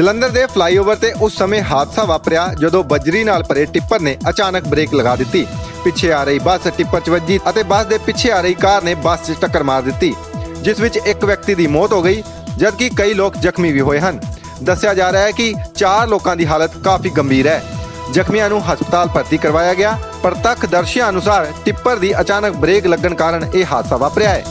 ਜਲੰਧਰ ਦੇ ਫਲਾਈਓਵਰ ਤੇ ਉਸ ਸਮੇਂ ਹਾਦਸਾ ਵਾਪਰਿਆ ਜਦੋਂ ਬਜਰੀ ਨਾਲ ਭਰੇ ਟਿੱਪਰ ਨੇ ਅਚਾਨਕ ਬ੍ਰੇਕ ਲਗਾ ਦਿੱਤੀ। ਪਿੱਛੇ ਆ ਰਹੀ ਬੱਸ ਟਿੱਪਰ 'ਚ ਵੱਜੀ ਅਤੇ ਬੱਸ ਦੇ ਪਿੱਛੇ ਆ ਰਹੀ ਕਾਰ ਨੇ ਬੱਸ 'ਚ ਟੱਕਰ ਮਾਰ ਦਿੱਤੀ, ਜਿਸ ਵਿੱਚ ਇੱਕ ਵਿਅਕਤੀ ਦੀ ਮੌਤ ਹੋ ਗਈ, ਜਦਕਿ ਕਈ ਲੋਕ ਜ਼ਖਮੀ ਵੀ ਹੋਏ ਹਨ। ਦੱਸਿਆ ਜਾ ਰਿਹਾ ਹੈ ਕਿ ਚਾਰ ਲੋਕਾਂ ਦੀ ਹਾਲਤ ਕਾਫੀ ਗੰਭੀਰ ਹੈ। ਜ਼ਖਮੀਆਂ ਨੂੰ ਹਸਪਤਾਲ ਭਰਤੀ ਕਰਵਾਇਆ ਗਿਆ ਪ੍ਰਤੱਖਦਰਸ਼ੀਆਂ ਅਨੁਸਾਰ ਟਿੱਪਰ ਦੀ ਅਚਾਨਕ ਬ੍ਰੇਕ ਲੱਗਣ ਕਾਰਨ ਇਹ ਹਾਦਸਾ ਵਾਪਰਿਆ ਹੈ।